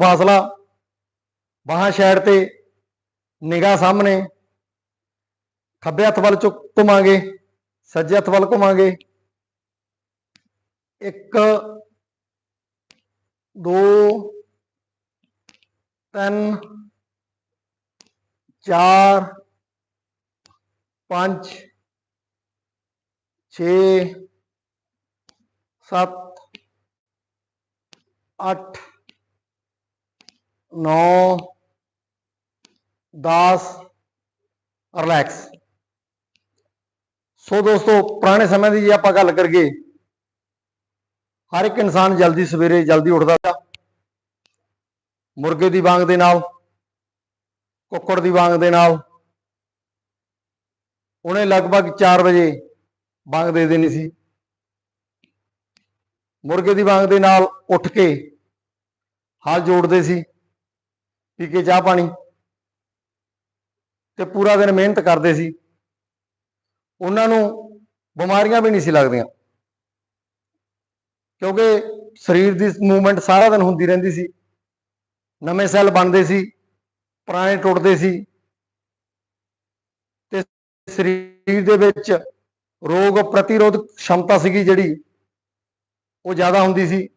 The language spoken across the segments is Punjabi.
ਫਾਸਲਾ ਬਾਹਾਂ ਸਾਈਡ ਤੇ ਨਿਗਾਹ ਸਾਹਮਣੇ ਖੱਬੇ ਹੱਥ ਵੱਲ ਚੁੱਕ ਘੁਮਾਂਗੇ ਸੱਜੇ ਹੱਥ ਵੱਲ ਘੁਮਾਂਗੇ ਇੱਕ ਦੋ ਤਿੰਨ ਚਾਰ ਪੰਜ ਛੇ ਸੱਤ ਅੱਠ ਨੌ 10 ਰਿਲੈਕਸ। ਸੋ ਦੋਸਤੋ, ਪੁਰਾਣੇ ਸਮੇਂ ਦੀ ਜੇ ਆਪਾਂ ਗੱਲ ਕਰੀਏ, ਹਰ ਇੱਕ ਇਨਸਾਨ ਜਲਦੀ ਸਵੇਰੇ ਜਲਦੀ ਉੱਠਦਾ ਸੀ ਮੁਰਗੇ ਦੀ ਵਾਂਗ ਦੇ ਨਾਲ, ਕੁੱਕੜ ਦੀ ਵਾਂਗ ਦੇ ਨਾਲ, ਉਹਨੇ ਲਗਭਗ 4 ਵਜੇ ਵਾਂਗ ਦੇ ਦੇਣੀ ਸੀ। ਮੁਰਗੇ ਦੀ ਵਾਂਗ ਦੇ ਨਾਲ ਉੱਠ ਕੇ ਹਲ ਜੋੜਦੇ ਸੀ। ਪੀ ਕੇ ਚਾਹ ਪਾਣੀ ਤੇ ਪੂਰਾ ਦਿਨ ਮਿਹਨਤ ਕਰਦੇ ਸੀ। ਉਹਨਾਂ ਨੂੰ ਬਿਮਾਰੀਆਂ ਵੀ ਨਹੀਂ ਸੀ ਲੱਗਦੀਆਂ। ਕਿਉਂਕਿ ਸਰੀਰ ਦੀ ਮੂਵਮੈਂਟ ਸਾਰਾ ਦਿਨ ਹੁੰਦੀ ਰਹਿੰਦੀ ਸੀ। ਨਵੇਂ ਸੈੱਲ ਬਣਦੇ ਸੀ, ਪੁਰਾਣੇ ਟੁੱਟਦੇ ਸੀ। ਤੇ ਸਰੀਰ ਦੇ ਵਿੱਚ ਰੋਗ ਪ੍ਰਤੀਰੋਧਕ ਸ਼ਮਤਾ ਸੀਗੀ ਜਿਹੜੀ, ਉਹ ਜ਼ਿਆਦਾ ਹੁੰਦੀ ਸੀ।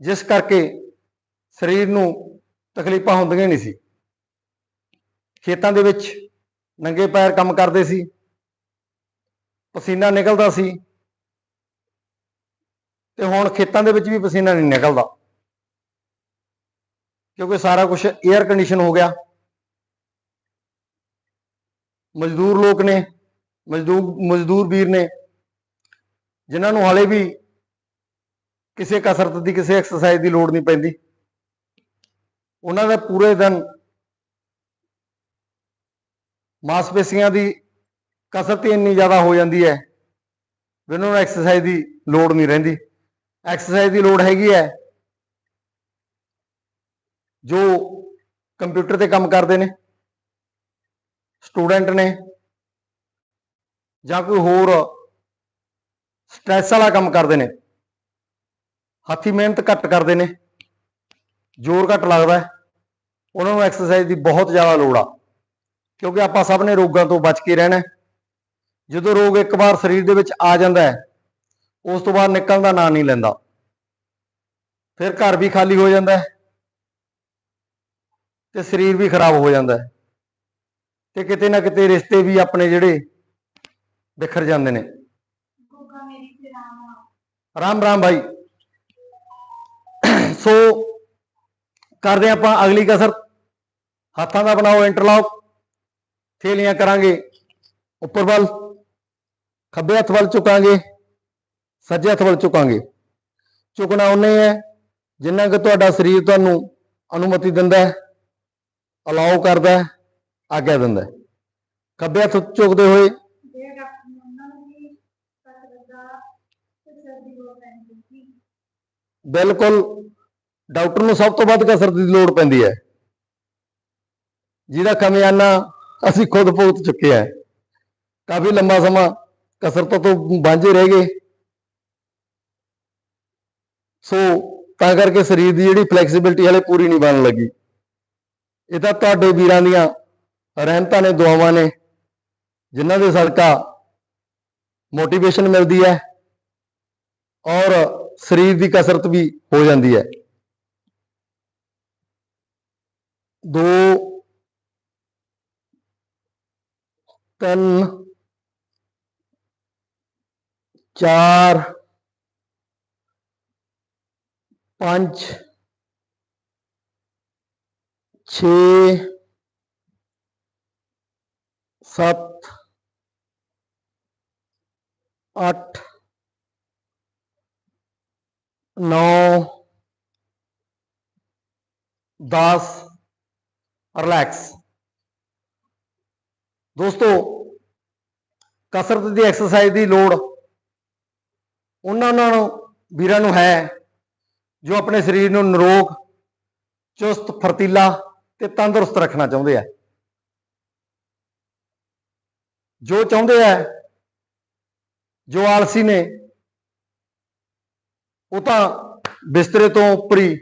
ਜਿਸ ਕਰਕੇ ਸਰੀਰ ਨੂੰ ਤਕਲੀਫਾਂ ਹੁੰਦੀਆਂ ਨਹੀਂ ਸੀ। ਖੇਤਾਂ ਦੇ ਵਿੱਚ ਨੰਗੇ ਪੈਰ ਕੰਮ ਕਰਦੇ ਸੀ। ਪਸੀਨਾ ਨਿਕਲਦਾ ਸੀ। ਤੇ ਹੁਣ ਖੇਤਾਂ ਦੇ ਵਿੱਚ ਵੀ ਪਸੀਨਾ ਨਹੀਂ ਨਿਕਲਦਾ। ਕਿਉਂਕਿ ਸਾਰਾ ਕੁਝ 에ਅਰ ਕੰਡੀਸ਼ਨ ਹੋ ਗਿਆ। ਮਜ਼ਦੂਰ ਲੋਕ ਨੇ, ਮਜ਼ਦੂਰ ਮਜ਼ਦੂਰ ਵੀਰ ਨੇ, ਜਿਨ੍ਹਾਂ ਨੂੰ ਹਾਲੇ ਵੀ ਕਿਸੇ ਕਸਰਤ ਦੀ, ਕਿਸੇ ਐਕਸਰਸਾਈਜ਼ ਦੀ ਲੋੜ ਨਹੀਂ ਪੈਂਦੀ। ਉਹਨਾਂ ਦਾ ਪੂਰੇ ਦਿਨ ਮਾਸਪੇਸ਼ੀਆਂ ਦੀ ਕਸਰਤ ਇੰਨੀ ਜ਼ਿਆਦਾ ਹੋ ਜਾਂਦੀ ਹੈ ਵੀ ਉਹਨਾਂ ਨੂੰ ਐਕਸਰਸਾਈਜ਼ ਦੀ ਲੋੜ ਨਹੀਂ ਰਹਿੰਦੀ। ਐਕਸਰਸਾਈਜ਼ ਦੀ ਲੋੜ ਹੈਗੀ ਹੈ ਜੋ ਕੰਪਿਊਟਰ ਤੇ ਕੰਮ ਕਰਦੇ ਨੇ, ਸਟੂਡੈਂਟ ਨੇ ਜਾਂ ਕੋਈ ਹੋਰ ਸਟ੍ਰੈਸ ਵਾਲਾ ਕੰਮ ਕਰਦੇ ਨੇ, ਹੱਥੀ ਮਿਹਨਤ ਘੱਟ ਕਰਦੇ ਨੇ। ਜ਼ੋਰ ਘੱਟ ਲੱਗਦਾ ਹੈ। ਉਹਨਾਂ ਨੂੰ ਐਕਸਰਸਾਈਜ਼ ਦੀ ਬਹੁਤ ਜ਼ਿਆਦਾ ਲੋੜ ਆ। ਕਿਉਂਕਿ ਆਪਾਂ ਸਭ ਨੇ ਰੋਗਾਂ ਤੋਂ ਬਚ ਕੇ ਰਹਿਣਾ। ਜਦੋਂ ਰੋਗ ਇੱਕ ਵਾਰ ਸਰੀਰ ਦੇ ਵਿੱਚ ਆ ਜਾਂਦਾ ਹੈ ਉਸ ਤੋਂ ਬਾਅਦ ਨਿਕਲਣ ਦਾ ਨਾਂ ਨਹੀਂ ਲੈਂਦਾ। ਫਿਰ ਘਰ ਵੀ ਖਾਲੀ ਹੋ ਜਾਂਦਾ ਹੈ ਤੇ ਸਰੀਰ ਵੀ ਖਰਾਬ ਹੋ ਜਾਂਦਾ ਹੈ। ਤੇ ਕਿਤੇ ਨਾ ਕਿਤੇ ਰਿਸ਼ਤੇ ਵੀ ਆਪਣੇ ਜਿਹੜੇ ਵਿਖਰ ਜਾਂਦੇ ਨੇ। ਰਾਮ ਰਾਮ। ਭਾਈ ਸੋ ਕਰਦੇ ਹਾਂ ਆਪਾਂ ਅਗਲੀ ਕਸਰ। ਹੱਥਾਂ ਦਾ ਬਣਾਓ ਇੰਟਰਲੌਕ ਥੇਲੀਆਂ ਕਰਾਂਗੇ ਉੱਪਰ ਵੱਲ। ਖੱਬੇ ਹੱਥ ਵੱਲ ਝੁਕਾਂਗੇ ਸੱਜੇ ਹੱਥ ਵੱਲ ਝੁਕਾਂਗੇ ਝੁਕਣਾ ਉਹਨੇ ਹੈ, ਜਿੰਨਾ ਕਿ ਤੁਹਾਡਾ ਸਰੀਰ ਤੁਹਾਨੂੰ ਅਨੁਮਤੀ ਦਿੰਦਾ ਹੈ ਅਲਾਉ ਕਰਦਾ ਹੈ, ਆਗਿਆ ਦਿੰਦਾ ਹੈ। ਖੱਬੇ ਹੱਥ ਝੁਕਦੇ ਹੋਏ ਬਿਲਕੁਲ ਡਾਕਟਰ ਨੂੰ ਸਭ ਤੋਂ ਵੱਧ ਕਸਰਤ ਦੀ ਲੋੜ ਪੈਂਦੀ ਹੈ। ਜਿਹਦਾ ਕਮਿਆਨਾ ਅਸੀਂ ਖੁਦ ਭੁਗਤ ਚੁੱਕੇ ਹਾਂ। ਕਾਫੀ ਲੰਬਾ ਸਮਾਂ ਕਸਰਤ ਤੋਂ ਵਾਂਝੇ ਰਹਿ ਗਏ। ਸੋ ਤਾਂ ਕਰਕੇ ਸਰੀਰ ਦੀ ਜਿਹੜੀ ਫਲੈਕਸੀਬਿਲਟੀ ਹਲੇ ਪੂਰੀ ਨਹੀਂ ਬਣਨ ਲੱਗੀ। ਇਹ ਤਾਂ ਤੁਹਾਡੇ ਵੀਰਾਂ ਦੀਆਂ ਰਹਿਮਤਾਂ ਨੇ, ਦੁਆਵਾਂ ਨੇ, ਜਿਨ੍ਹਾਂ ਦੇ ਸਦਕਾ ਮੋਟੀਵੇਸ਼ਨ ਮਿਲਦੀ ਹੈ ਔਰ ਸਰੀਰ ਦੀ ਕਸਰਤ ਵੀ ਹੋ ਜਾਂਦੀ ਹੈ। दो तीन चार पाँच छ सात आठ नौ दस ਰਿਲੈਕਸ ਦੋਸਤੋ, ਕਸਰਤ ਦੀ ਐਕਸਰਸਾਈਜ਼ ਦੀ ਲੋੜ ਉਹਨਾਂ ਉਹਨਾਂ ਨੂੰ ਵੀਰਾਂ ਨੂੰ ਹੈ, ਜੋ ਆਪਣੇ ਸਰੀਰ ਨੂੰ ਨਿਰੋਗ, ਚੁਸਤ, ਫਰਤੀਲਾ ਤੇ ਤੰਦਰੁਸਤ ਰੱਖਣਾ ਚਾਹੁੰਦੇ ਆ। ਜੋ ਚਾਹੁੰਦੇ ਆ, ਜੋ ਆਲਸੀ ਨੇ, ਉਹ ਤਾਂ ਬਿਸਤਰੇ ਤੋਂ ਉੱਪਰ ਹੀ